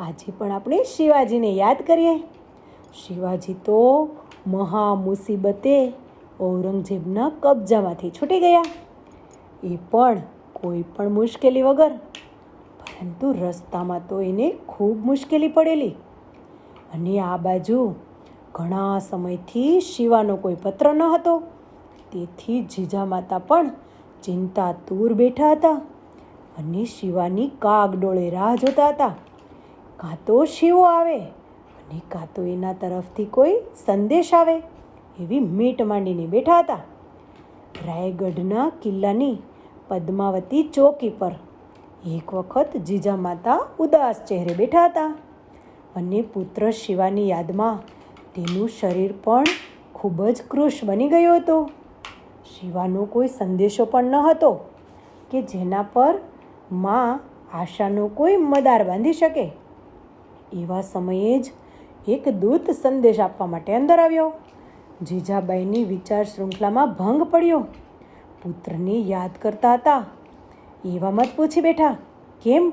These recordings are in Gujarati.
આજે પણ આપણે શિવાજીને યાદ કરીએ. શિવાજી તો મહા મુસીબતે ઔરંગઝેબના કબજામાંથી છૂટી ગયા. એ પણ કોઈ પણ મુશ્કેલી વગર, પરંતુ રસ્તામાં તો એને ખૂબ મુશ્કેલી પડેલી. અને આ બાજુ ઘણા સમયથી શિવાનો કોઈ પત્ર ન હતો. તેથી જીજામાતા પણ ચિંતાતુર બેઠા હતા અને શિવાની કાગડોળે રાહ જોતા હતા. કાં તો શિવો આવે અને કાં તો એના તરફથી કોઈ સંદેશ આવે એવી મીટ માંડીને બેઠા હતા. રાયગઢના કિલ્લાની પદ્માવતી ચોકી પર એક વખત જીજામાતા ઉદાસ ચહેરે બેઠા હતા અને પુત્ર શિવાની યાદમાં તેનું શરીર પણ ખૂબ જ કૃશ બની ગયું હતું. શિવાનો કોઈ સંદેશો પણ ન હતો કે જેના પરમાં આશાનો કોઈ મદાર બાંધી શકે. એવા સમયે જ એક દૂત સંદેશ આપવા માટે અંદર આવ્યો. જીજાબાઈની વિચાર શૃંખલામાં ભંગ પડ્યો. પુત્રની યાદ કરતા હતા. એવા મત પૂછી બેઠા, કેમ?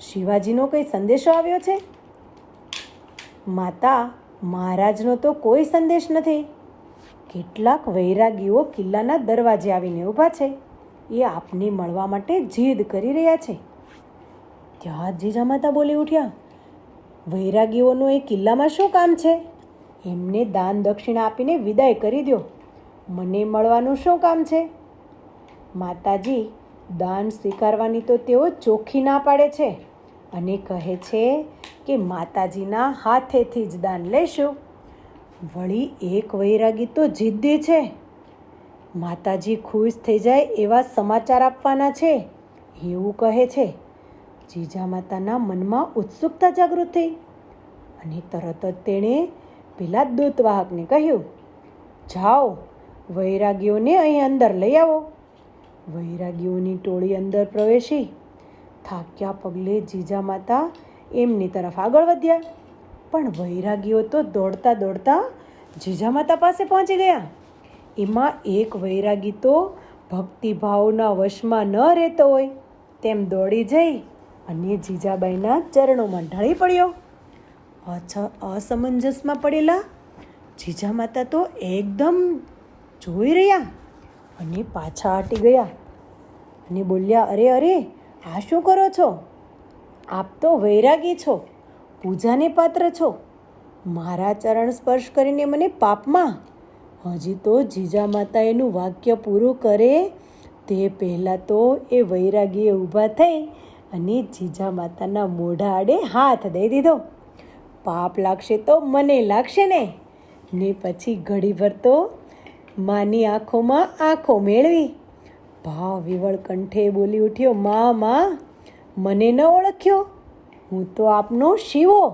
શિવાજીનો કોઈ સંદેશો આવ્યો છે? માતા, મહારાજનો તો કોઈ સંદેશ નથી. કેટલાક વૈરાગીઓ કિલ્લાના દરવાજે આવીને ઊભા છે. એ આપને મળવા માટે જીદ કરી રહ્યા છે. ત્યાં જીજામાતા બોલી ઉઠ્યા વૈરાગીઓનું એ કિલ્લામાં શું કામ છે? એમને દાન દક્ષિણા આપીને વિદાય કરી દો મને મળવાનું શું કામ છે? માતાજી, દાન સ્વીકારવાની તો તેઓ ચોખ્ખી ના પાડે છે અને કહે છે કે માતાજીના હાથેથી જ દાન લેશું. વળી એક વૈરાગી તો જિદ્દી છે. માતાજી ખુશ થઈ જાય એવા સમાચાર આપવાના છે. એવું કહે છે જીજા માતાના મનમાં ઉત્સુકતા જાગૃત થઈ અને તરત જ તેણે પેલા દૂતવાહકને કહ્યું, જાઓ, વૈરાગીઓને અહીં અંદર લઈ આવો. વૈરાગીઓની ટોળી અંદર પ્રવેશી. થાક્યા પગલે જીજા માતા એમની તરફ આગળ વધ્યા. પણ વૈરાગીઓ તો દોડતા દોડતા જીજામાતા પાસે પહોંચી ગયા. એમાં એક વૈરાગી તો ભક્તિભાવના વશમાં ન રહેતો હોય. તેમ દોડી જઈ અને જીજાબાઈના ચરણોમાં ઢળી પડ્યો. અસમંજસમાં પડેલા જીજા માતા તો એકદમ જોઈ રહ્યા અને પાછા હટી ગયા અને બોલ્યા, અરે અરે, આ શું કરો છો? આપ તો વૈરાગી છો, પૂજાને પાત્ર છો. મારા ચરણ સ્પર્શ કરીને મને પાપમાં. હજી તો જીજા માતા એનું વાક્ય પૂરું કરે તે પહેલાં તો એ વૈરાગીએ ઊભા થઈ અને જીજા માતાના મોઢા આડે હાથ દઈ દીધો. પાપ લાગશે તો મને લાગશે ને. ને પછી ઘડીભર તો માની આંખોમાં આંખો મેળવી. ભાવ વિવળ કંઠે બોલી ઉઠ્યો મા મા મને ન ઓળખ્યો. હું તો આપનો શિવો.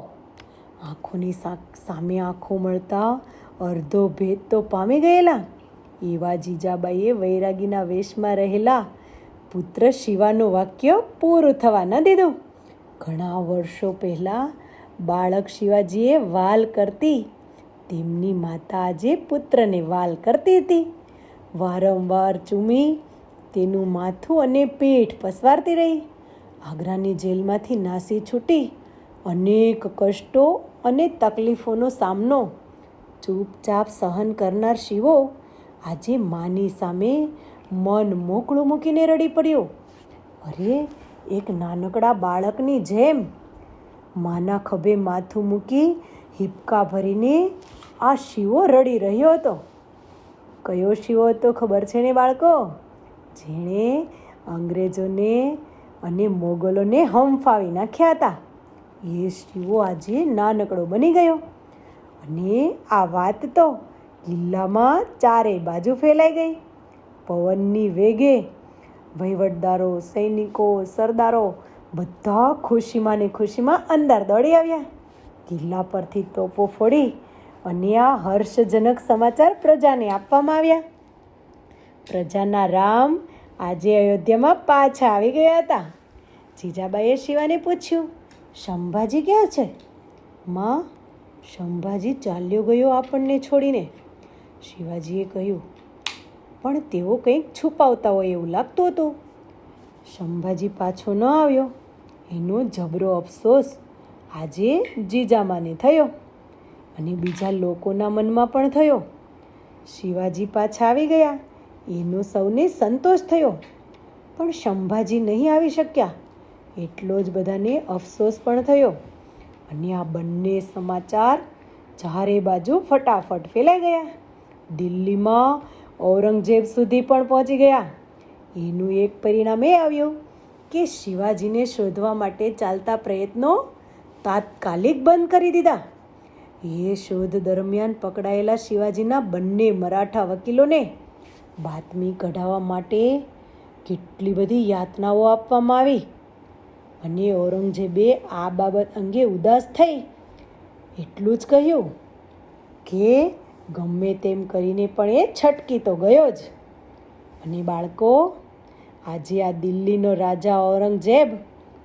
આંખોની સામે આંખો મળતા અડધો ભેદ તો પામી ગયેલા. એવા જીજાબાઈએ વૈરાગીના વેશમાં રહેલા પુત્ર શિવાનું વાક્ય પૂરું થવા ન દીધું. ઘણા વર્ષો પહેલાં બાળક શિવાજીએ વાલ કરતી. તેમની માતા આજે પુત્રને વાલ કરતી હતી. વારંવાર ચૂમી તેનું માથું અને પેટ પસવારતી રહી. આગ્રાની જેલમાંથી નાસી છૂટી. અનેક કષ્ટો અને તકલીફોનો સામનો. ચૂપચાપ સહન કરનાર શિવો આજે માની સામે મન મોકળું મૂકીને રડી પડ્યો. અરે, એક નાનકડા બાળકની જેમ. માના ખભે માથું મૂકી હિપકા ભરીને આ શિવો રડી રહ્યો હતો. કયો શિવો હતો ખબર છે ને બાળકો? જેણે અંગ્રેજોને અને મોગલોને હંફાવી નાખ્યા હતા. એ શિવો આજે નાનકડો બની ગયો. અને આ વાત તો કિલ્લામાં ચારે બાજુ ફેલાઈ ગઈ. પવનની વેગે વહીવટદારો, સૈનિકો, સરદારો બધા ખુશીમાં ને ખુશીમાં અંદર દોડી આવ્યા. કિલ્લા પરથી તોપો ફોડી અને આ હર્ષજનક સમાચાર પ્રજાને આપવામાં આવ્યા. પ્રજાના રામ આજે અયોધ્યામાં પાછા આવી ગયા હતા. જીજાબાઈએ શિવાને પૂછ્યું, શંભાજી ક્યાં છે? માં, શંભાજી ચાલ્યો ગયો આપણને છોડીને. શિવાજીએ કહ્યું પણ તેઓ કંઈક છુપાવતા હોય એવું લાગતું હતું. શંભાજી પાછો ન આવ્યો. એનો જબરો અફસોસ આજે જીજામાને થયો અને બીજા લોકોના મનમાં પણ થયો. શિવાજી પાછા આવી ગયા. એનો સૌને સંતોષ થયો. પણ શંભાજી નહીં આવી શક્યા. એટલો જ બધાને અફસોસ પણ થયો. અને આ બંને સમાચાર ચારે બાજુ ફટાફટ ફેલાઈ ગયા. દિલ્હીમાં ઔરંગઝેબ સુધી પણ પહોંચી ગયા. એનું એક પરિણામ એ આવ્યું કે શિવાજીને શોધવા માટે ચાલતા પ્રયત્નો તાત્કાલિક બંધ કરી દીધા. એ શોધ દરમિયાન પકડાયેલા શિવાજીના બંને મરાઠા વકીલોને બાતમી કઢાવવા માટે કેટલી બધી યાતનાઓ આપવામાં આવી અને ઔરંગઝેબે આ બાબત અંગે ઉદાસ થઈ. એટલું જ કહ્યું કે ગમે તેમ કરીને પણ એ છટકી તો ગયો જ. અને બાળકો, આજે આ દિલ્હીનો રાજા ઔરંગઝેબ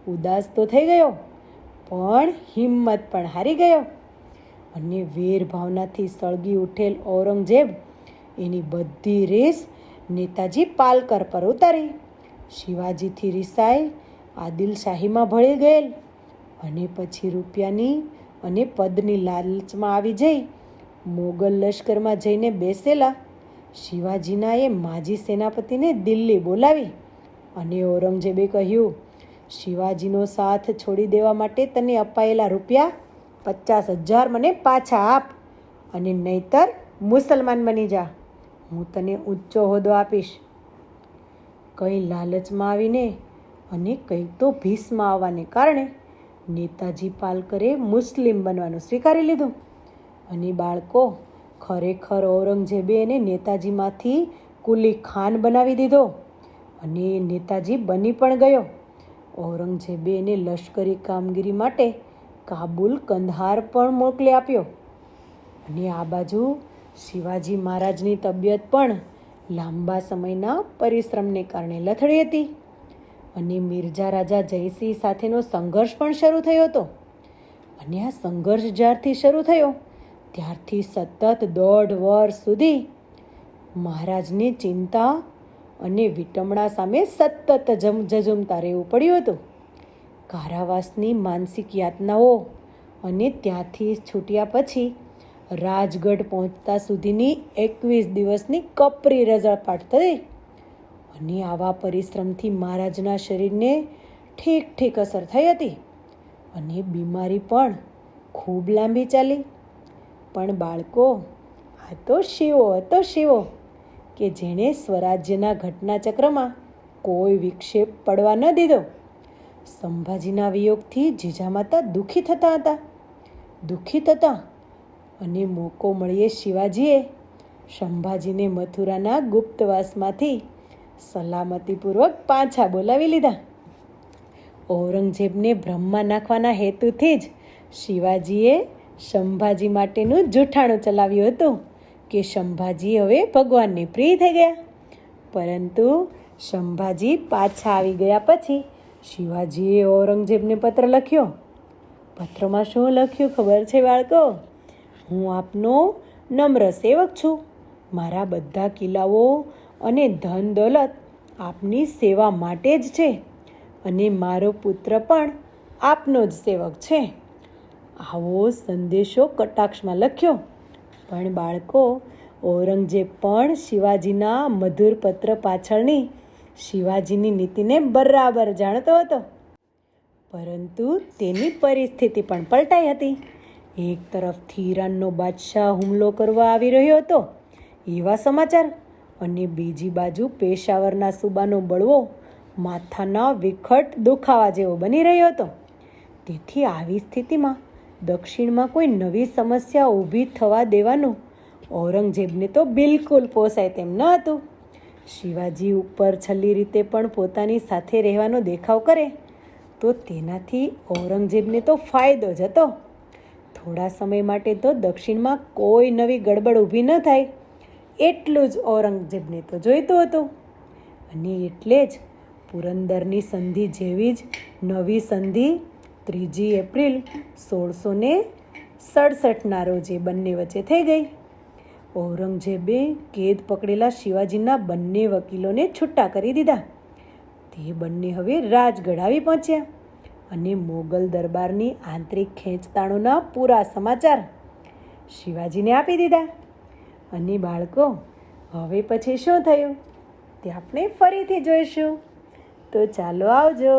ઉદાસ તો થઈ ગયો, પણ હિંમત પણ હારી ગયો. અને વેર ભાવનાથી સળગી ઉઠેલ ઔરંગઝેબ એની બધી રેસ નેતાજી પાલકર પર ઉતારી. શિવાજીથી રિસાઈ આદિલશાહીમાં ભળી ગયેલ. અને પછી રૂપિયાની અને પદની લાલચમાં આવી જઈ. મોગલ લશ્કરમાં જઈને બેસેલા શિવાજીના એ માજી સેનાપતિને દિલ્હી બોલાવી અને ઔરંગઝેબે કહ્યું, શિવાજીનો સાથ છોડી દેવા માટે તને અપાયેલા રૂપિયા પચાસ હજાર મને પાછા આપ અને નહીતર મુસલમાન બની જા. હું તને ઊંચો હોદ્દો આપીશ. કંઈ લાલચમાં આવીને અને કંઈક તો ભીસમાં આવવાને કારણે નેતાજી પાલકરે મુસ્લિમ બનવાનું સ્વીકારી લીધું. અને બાળકો, ખરેખર ઔરંગઝેબે એને નેતાજીમાંથી કુલી ખાન બનાવી દીધો અને નેતાજી બની પણ ગયો. ઔરંગઝેબે એને લશ્કરી કામગીરી માટે કાબુલ કંધાર પણ મોકલી આપ્યો. અને આ બાજુ શિવાજી મહારાજની તબિયત પણ લાંબા સમયના પરિશ્રમને કારણે લથડી હતી અને મિર્જા રાજા જયસિંહ સાથેનો સંઘર્ષ પણ શરૂ થયો હતો. અને આ સંઘર્ષ જ્યારથી શરૂ થયો ત્યારથી સતત દોઢ વર્ષ સુધી મહારાજની ચિંતા અને વિટમણા સામે સતત જમ જજુમતા રહેવું પડ્યું હતું. કારાવાસની માનસિક યાતનાઓ અને ત્યાંથી છૂટ્યા પછી રાજગઢ પહોંચતા સુધીની એકવીસ દિવસની કપરી રઝળપાટ થઈ અને આવા પરિશ્રમથી મહારાજના શરીરને ઠીક ઠીક અસર થઈ હતી અને બીમારી પણ ખૂબ લાંબી ચાલી. પણ બાળકો, આ તો શિવો હતો શિવો, કે જેણે સ્વરાજ્યના ઘટનાચક્રમાં કોઈ વિક્ષેપ પડવા ન દીધો. સંભાજીના વિયોગથી જીજામાતા દુઃખી થતા હતા. દુઃખી થતા અને મોકો મળીએ શિવાજીએ, સંભાજીને મથુરાના ગુપ્તવાસમાંથી સલામતીપૂર્વક પાછા બોલાવી લીધા. ઔરંગઝેબને બ્રહ્મા નાખવાના હેતુથી જ શિવાજીએ સંભાજી માટેનું જૂઠાણું ચલાવ્યું હતું કે સંભાજી હવે ભગવાનને પ્રિય થઈ ગયા. પરંતુ સંભાજી પાછા આવી ગયા પછી શિવાજીએ ઔરંગઝેબને પત્ર લખ્યો. પત્રમાં શું લખ્યું ખબર છે બાળકો? હું આપનો નમ્ર સેવક છું. મારા બધા કિલ્લાઓ અને ધન દોલત આપની સેવા માટે જ છે અને મારો પુત્ર પણ આપનો જ સેવક છે. આવો સંદેશો કટાક્ષમાં લખ્યો. પણ બાળકો ઔરંગઝેબ પણ શિવાજીના મધુર પત્ર પાછળની શિવાજીની નીતિને બરાબર જાણતો હતો. પરંતુ તેની પરિસ્થિતિ પણ પલટાઈ હતી. એક તરફથી ઈરાનનો બાદશાહ હુમલો કરવા આવી રહ્યો હતો. એવા સમાચાર. અને બીજી બાજુ પેશાવરના સુબાનો બળવો માથાના વિખટ દુખાવા જેવો બની રહ્યો હતો. તેથી આવી સ્થિતિમાં દક્ષિણમાં કોઈ નવી સમસ્યા ઊભી થવા દેવાનું? ઔરંગઝેબને તો બિલકુલ પોસાય તેમ ન હતું. શિવાજી ઉપર છલ્લી રીતે પણ પોતાની સાથે રહેવાનો દેખાવ કરે. તો તેનાથી ઔરંગઝેબને તો ફાયદો જ હતો. થોડા સમય માટે તો દક્ષિણમાં કોઈ નવી ગડબડ ઊભી ન થાય. એટલું જ ઔરંગઝેબને તો જોઈતું હતું. અને એટલે જ પુરંદરની સંધિ જેવી જ નવી સંધિ ત્રીજી એપ્રિલ સોળસો ને સડસઠના રોજે બંને વચ્ચે થઈ ગઈ. ઔરંગઝેબે કેદ પકડેલા શિવાજીના બંને વકીલોને છૂટા કરી દીધા. તે બંને હવે રાજગઢ આવી પહોંચ્યા અને મોગલ દરબારની આંતરિક ખેંચતાણોના પૂરા સમાચાર શિવાજીને આપી દીધા. અને બાળકો, હવે પછી શું થયું? તે આપણે ફરીથી જોઈશું. તો ચાલો આવજો.